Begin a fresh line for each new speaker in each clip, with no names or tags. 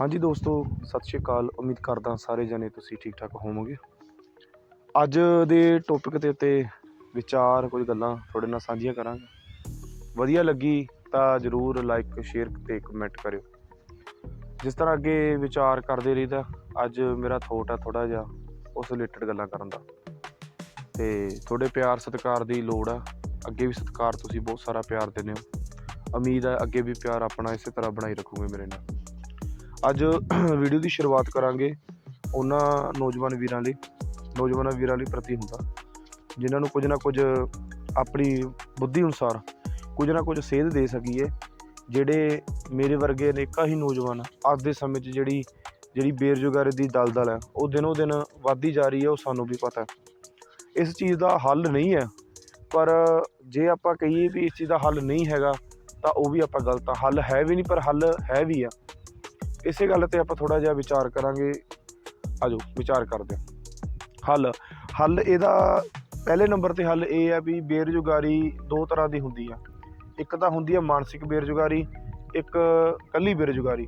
ਹਾਂਜੀ ਦੋਸਤੋ, ਸਤਿ ਸ਼੍ਰੀ ਅਕਾਲ। ਉਮੀਦ ਕਰਦਾ ਸਾਰੇ ਜਣੇ ਤੁਸੀਂ ਠੀਕ ਠਾਕ ਹੋਵੋਗੇ। ਅੱਜ ਦੇ ਟੌਪਿਕ ਦੇ ਉੱਤੇ ਵਿਚਾਰ, ਕੁਝ ਗੱਲਾਂ ਤੁਹਾਡੇ ਨਾਲ ਸਾਂਝੀਆਂ ਕਰਾਂਗੇ। ਵਧੀਆ ਲੱਗੀ ਤਾਂ ਜਰੂਰ ਲਾਈਕ ਸ਼ੇਅਰ ਤੇ ਕਮੈਂਟ ਕਰਿਓ। ਜਿਸ ਤਰ੍ਹਾਂ ਅੱਗੇ ਵਿਚਾਰ ਕਰਦੇ ਰਹੀਦਾ, ਅੱਜ ਮੇਰਾ ਥੋਟ ਆ ਥੋੜਾ ਜਿਹਾ ਉਸ ਰਿਲੇਟਡ ਗੱਲਾਂ ਕਰਨ ਦਾ। ਤੇ ਤੁਹਾਡੇ ਪਿਆਰ ਸਤਿਕਾਰ ਦੀ ਲੋੜ ਆ। ਅੱਗੇ ਵੀ ਸਤਿਕਾਰ ਤੁਸੀਂ ਬਹੁਤ ਸਾਰਾ ਪਿਆਰ ਦਿੰਦੇ ਹੋ। ਉਮੀਦ ਹੈ ਅੱਗੇ ਵੀ ਪਿਆਰ ਆਪਣਾ ਇਸੇ ਤਰ੍ਹਾਂ ਬਣਾਈ ਰੱਖੋਗੇ ਮੇਰੇ ਨਾਲ। ਅੱਜ ਵੀਡੀਓ ਦੀ ਸ਼ੁਰੂਆਤ ਕਰਾਂਗੇ ਉਹਨਾਂ ਨੌਜਵਾਨ ਵੀਰਾਂ ਲਈ, ਨੌਜਵਾਨਾਂ ਵੀਰਾਂ ਲਈ ਪ੍ਰਤੀ ਹੁੰਦਾ, ਜਿਨ੍ਹਾਂ ਨੂੰ ਕੁਝ ਨਾ ਕੁਝ ਆਪਣੀ ਬੁੱਧੀ ਅਨੁਸਾਰ ਕੁਝ ਨਾ ਕੁਝ ਸੇਧ ਦੇ ਸਕੀਏ, ਜਿਹੜੇ ਮੇਰੇ ਵਰਗੇ ਅਨੇਕਾਂ ਹੀ ਨੌਜਵਾਨ ਅੱਜ ਦੇ ਸਮੇਂ 'ਚ ਜਿਹੜੀ ਜਿਹੜੀ ਬੇਰੁਜ਼ਗਾਰੀ ਦੀ ਦਲਦਲ ਹੈ, ਉਹ ਦਿਨੋ ਦਿਨ ਵੱਧਦੀ ਜਾ ਰਹੀ ਹੈ, ਉਹ ਸਾਨੂੰ ਵੀ ਪਤਾ ਹੈ। ਇਸ ਚੀਜ਼ ਦਾ ਹੱਲ ਨਹੀਂ ਹੈ, ਪਰ ਜੇ ਆਪਾਂ ਕਹੀਏ ਵੀ ਇਸ ਚੀਜ਼ ਦਾ ਹੱਲ ਨਹੀਂ ਹੈਗਾ, ਤਾਂ ਉਹ ਵੀ ਆਪਾਂ ਗਲਤ ਆ। ਹੱਲ ਹੈ ਵੀ ਨਹੀਂ, ਪਰ ਹੱਲ ਹੈ ਵੀ ਆ। ਇਸੇ ਗੱਲ ਤੇ ਆਪਾਂ ਥੋੜਾ ਜਿਹਾ ਵਿਚਾਰ ਕਰਾਂਗੇ। ਆਜੋ, ਵਿਚਾਰ ਕਰਦੇ ਹਾਂ। ਹੱਲ ਹੱਲ ਇਹਦਾ, ਪਹਿਲੇ ਨੰਬਰ ਤੇ ਹੱਲ ਇਹ ਹੈ ਵੀ ਬੇਰੁਜ਼ਗਾਰੀ ਦੋ ਤਰ੍ਹਾਂ ਦੀ ਹੁੰਦੀ ਆ। ਇੱਕ ਤਾਂ ਹੁੰਦੀ ਆ ਮਾਨਸਿਕ ਬੇਰੁਜ਼ਗਾਰੀ, ਇੱਕ ਕੱਲੀ ਬੇਰੁਜ਼ਗਾਰੀ।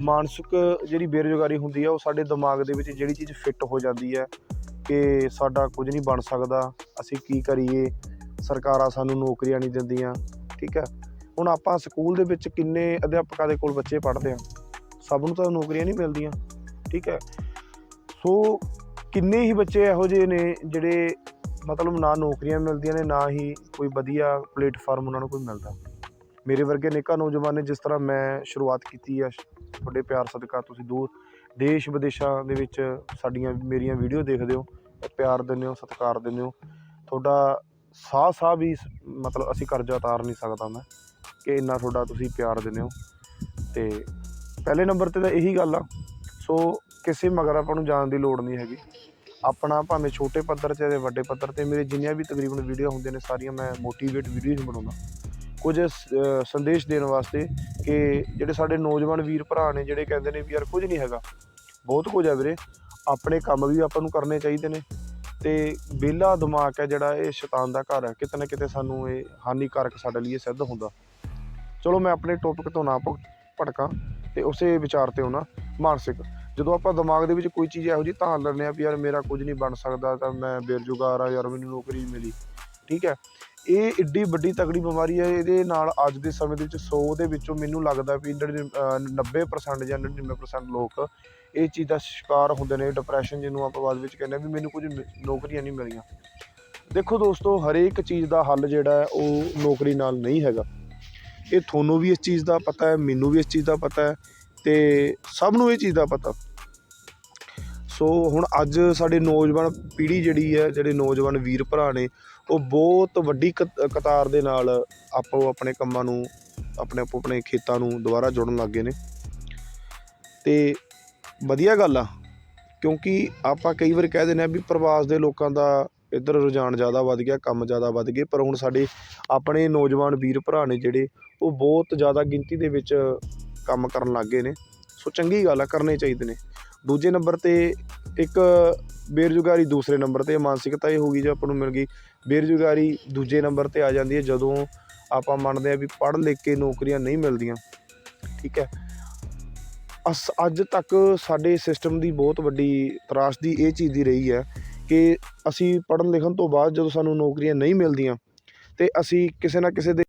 ਮਾਨਸਿਕ ਜਿਹੜੀ ਬੇਰੁਜ਼ਗਾਰੀ ਹੁੰਦੀ ਆ, ਉਹ ਸਾਡੇ ਦਿਮਾਗ ਦੇ ਵਿੱਚ ਜਿਹੜੀ ਚੀਜ਼ ਫਿੱਟ ਹੋ ਜਾਂਦੀ ਹੈ ਕਿ ਸਾਡਾ ਕੁਝ ਨਹੀਂ ਬਣ ਸਕਦਾ, ਅਸੀਂ ਕੀ ਕਰੀਏ? ਸਰਕਾਰਾਂ ਸਾਨੂੰ ਨੌਕਰੀਆਂ ਨਹੀਂ ਦਿੰਦੀਆਂ, ਠੀਕ ਹੈ ਹੁਣ ਆਪਾਂ ਸਕੂਲ ਦੇ ਵਿੱਚ ਕਿੰਨੇ ਅਧਿਆਪਕਾਂ ਦੇ ਕੋਲ ਬੱਚੇ ਪੜ੍ਹਦੇ ਆ? ਸਭ ਨੂੰ ਤਾਂ ਨੌਕਰੀਆਂ ਨਹੀਂ ਮਿਲਦੀਆਂ, ਠੀਕ ਹੈ। ਸੋ ਕਿੰਨੇ ਹੀ ਬੱਚੇ ਇਹੋ ਜਿਹੇ ਨੇ ਜਿਹੜੇ ਮਤਲਬ ਨਾ ਨੌਕਰੀਆਂ ਮਿਲਦੀਆਂ ਨੇ, ਨਾ ਹੀ ਕੋਈ ਵਧੀਆ ਪਲੇਟਫਾਰਮ ਉਹਨਾਂ ਨੂੰ ਕੋਈ ਮਿਲਦਾ। ਮੇਰੇ ਵਰਗੇ ਅਨੇਕਾਂ ਨੌਜਵਾਨ ਨੇ ਜਿਸ ਤਰ੍ਹਾਂ ਮੈਂ ਸ਼ੁਰੂਆਤ ਕੀਤੀ ਆ ਤੁਹਾਡੇ ਪਿਆਰ ਸਦਕਾ ਤੁਸੀਂ ਦੂਰ ਦੇਸ਼ ਵਿਦੇਸ਼ਾਂ ਦੇ ਵਿੱਚ ਸਾਡੀਆਂ, ਮੇਰੀਆਂ ਵੀਡੀਓ ਦੇਖਦੇ ਹੋ, ਪਿਆਰ ਦਿੰਦੇ ਹੋ, ਸਤਿਕਾਰ ਦਿੰਦੇ ਹੋ। ਤੁਹਾਡਾ ਸਾਹ ਸਾਹ ਵੀ ਮਤਲਬ ਅਸੀਂ ਕਰਜ਼ਾ ਉਤਾਰ ਨਹੀਂ ਸਕਦਾ ਮੈਂ, ਕਿ ਇੰਨਾ ਤੁਹਾਡਾ ਤੁਸੀਂ ਪਿਆਰ ਦਿੰਦੇ ਹੋ। ਤੇ ਪਹਿਲੇ ਨੰਬਰ ਤੇ ਤਾਂ ਇਹੀ ਗੱਲ ਆ। ਸੋ ਕਿਸੇ ਮਗਰ ਆਪਾਂ ਨੂੰ ਜਾਣ ਦੀ ਲੋੜ ਨਹੀਂ ਹੈਗੀ। ਆਪਣਾ ਭਾਵੇਂ ਛੋਟੇ ਪੱਧਰ ਤੇ ਤੇ ਵੱਡੇ ਪੱਧਰ ਤੇ ਮੇਰੇ ਜਿੰਨੀਆਂ ਵੀ ਤਕਰੀਬਨ ਵੀਡੀਓ ਹੁੰਦੀਆਂ ਨੇ, ਸਾਰੀਆਂ ਮੈਂ ਮੋਟੀਵੇਟ ਵੀਡੀਓਜ਼ ਬਣਾਉਂਦਾ। ਕੁਝ ਸੰਦੇਸ਼ ਦੇਣ ਵਾਸਤੇ ਕਿ ਜਿਹੜੇ ਸਾਡੇ ਨੌਜਵਾਨ ਵੀਰ ਭਰਾ ਨੇ, ਜਿਹੜੇ ਕਹਿੰਦੇ ਨੇ ਵੀ ਯਾਰ ਕੁਝ ਨਹੀਂ ਹੈਗਾ। ਬਹੁਤ ਕੁਝ ਹੈ ਵੀਰੇ। ਆਪਣੇ ਕੰਮ ਵੀ ਆਪਾਂ ਨੂੰ ਕਰਨੇ ਚਾਹੀਦੇ ਨੇ। ਤੇ ਵਿਹਲਾ ਦਿਮਾਗ ਹੈ ਜਿਹੜਾ ਇਹ ਸ਼ੈਤਾਨ ਦਾ ਘਰ ਹੈ ਕਿਤੇ ਨਾ ਕਿਤੇ ਸਾਨੂੰ ਇਹ ਹਾਨੀਕਾਰਕ ਸਾਡੇ ਲਈ ਇਹ ਸਿੱਧ ਹੁੰਦਾ। ਚਲੋ ਮੈਂ ਆਪਣੇ ਟੌਪਿਕ ਤੋਂ ਨਾ ਭੁ- ਭਟਕਾਂ। ਤੇ ਉਸੇ ਵਿਚਾਰ ਤੇ ਆਉਣਾ ਮਾਨਸਿਕ। ਜਦੋਂ ਆਪਾਂ ਦਿਮਾਗ ਦੇ ਵਿੱਚ ਕੋਈ ਚੀਜ਼ ਇਹੋ ਜਿਹੀ ਧਾਰ ਲੈਂਦੇ ਆ ਵੀ ਯਾਰ ਮੇਰਾ ਕੁਝ ਨਹੀਂ ਬਣ ਸਕਦਾ, ਤਾਂ ਮੈਂ ਬੇਰੁਜ਼ਗਾਰ ਆ ਯਾਰ ਮੈਨੂੰ ਨੌਕਰੀ ਮਿਲੀ। ਠੀਕ ਹੈ? ਇਹ ਏਡੀ ਵੱਡੀ ਤਗੜੀ ਬਿਮਾਰੀ ਹੈ, ਇਹਦੇ ਨਾਲ ਅੱਜ ਦੇ ਸਮੇਂ ਦੇ ਵਿੱਚ 100 ਦੇ ਵਿੱਚੋਂ ਮੈਨੂੰ ਲੱਗਦਾ ਵੀ 90% ਜਾਂ 99% ਲੋਕ ਇਹ ਚੀਜ਼ ਦਾ ਸ਼ਿਕਾਰ ਹੁੰਦੇ ਨੇ ਡਿਪਰੈਸ਼ਨ ਜਿਹਨੂੰ ਆਪਾਂ ਬਾਅਦ ਵਿੱਚ ਕਹਿੰਦੇ ਆ ਵੀ ਮੈਨੂੰ ਕੁਝ ਮਿ- ਨੌਕਰੀਆਂ ਨਹੀਂ ਮਿਲੀਆਂ। ਦੇਖੋ ਦੋਸਤੋ, ਹਰੇਕ ਚੀਜ਼ ਦਾ ਹੱਲ ਜਿਹੜਾ ਹੈ, ਉਹ ਨੌਕਰੀ ਨਾਲ ਨਹੀਂ ਹੈਗਾ। ਇਹ ਤੁਹਾਨੂੰ ਵੀ ਇਸ ਚੀਜ਼ ਦਾ ਪਤਾ ਹੈ, ਮੈਨੂੰ ਵੀ ਇਸ ਚੀਜ਼ ਦਾ ਪਤਾ ਹੈ ਅਤੇ ਸਭ ਨੂੰ ਇਹ ਚੀਜ਼ ਦਾ ਪਤਾ। ਸੋ ਹੁਣ ਅੱਜ ਸਾਡੇ ਨੌਜਵਾਨ ਪੀੜ੍ਹੀ ਜਿਹੜੀ ਹੈ, ਜਿਹੜੇ ਨੌਜਵਾਨ ਵੀਰ ਭਰਾ ਨੇ, ਉਹ ਬਹੁਤ ਵੱਡੀ ਕਤ- ਕਤਾਰ ਦੇ ਨਾਲ ਆਪੋ ਆਪਣੇ ਕੰਮਾਂ ਨੂੰ, ਆਪਣੇ ਆਪੋ ਆਪਣੇ ਖੇਤਾਂ ਨੂੰ ਦੁਬਾਰਾ ਜੁੜਨ ਲੱਗ ਗਏ ਨੇ। ਅਤੇ ਵਧੀਆ ਗੱਲ ਆ, ਕਿਉਂਕਿ ਆਪਾਂ ਕਈ ਵਾਰ ਕਹਿ ਦਿੰਦੇ ਆ ਵੀ ਪ੍ਰਵਾਸ ਦੇ ਲੋਕਾਂ ਦਾ ਇੱਧਰ ਰੁਝਾਨ ਜ਼ਿਆਦਾ ਵੱਧ ਗਿਆ, ਕੰਮ ਜ਼ਿਆਦਾ ਵੱਧ ਗਏ, ਪਰ ਹੁਣ ਸਾਡੇ ਆਪਣੇ ਨੌਜਵਾਨ ਵੀਰ ਭਰਾ ਨੇ ਜਿਹੜੇ, ਉਹ ਬਹੁਤ ਜ਼ਿਆਦਾ ਗਿਣਤੀ ਦੇ ਵਿੱਚ ਕੰਮ ਕਰਨ ਲੱਗ ਗਏ ਨੇ। ਸੋ ਚੰਗੀ ਗੱਲ ਆ, ਕਰਨੇ ਚਾਹੀਦੇ ਨੇ। ਦੂਜੇ ਨੰਬਰ ਤੇ ਇੱਕ ਬੇਰੁਜ਼ਗਾਰੀ, ਦੂਸਰੇ ਨੰਬਰ ਤੇ ਮਾਨਸਿਕਤਾ ਇਹ ਹੋ ਗਈ, ਜੋ ਆਪਾਂ ਨੂੰ ਮਿਲ ਗਈ, ਬੇਰੁਜ਼ਗਾਰੀ ਦੂਜੇ ਨੰਬਰ ਤੇ ਆ ਜਾਂਦੀ ਹੈ, ਜਦੋਂ ਆਪਾਂ ਮੰਨਦੇ ਹਾਂ ਵੀ ਪੜ੍ਹ ਲਿਖ ਕੇ ਨੌਕਰੀਆਂ ਨਹੀਂ ਮਿਲਦੀਆਂ। ਠੀਕ ਹੈ? ਅਸ, ਅੱਜ ਤੱਕ ਸਾਡੇ ਸਿਸਟਮ ਦੀ ਬਹੁਤ ਵੱਡੀ ਤਰਾਸਦੀ ਇਹ ਚੀਜ਼ ਦੀ ਰਹੀ ਹੈ ਕਿ ਅਸੀਂ ਪੜ੍ਹਨ ਲਿਖਣ ਤੋਂ ਬਾਅਦ ਜਦੋਂ ਸਾਨੂੰ ਨੌਕਰੀਆਂ ਨਹੀਂ ਮਿਲਦੀਆਂ ਤੇ ਅਸੀਂ ਕਿਸੇ ਨਾ ਕਿਸੇ ਦੇ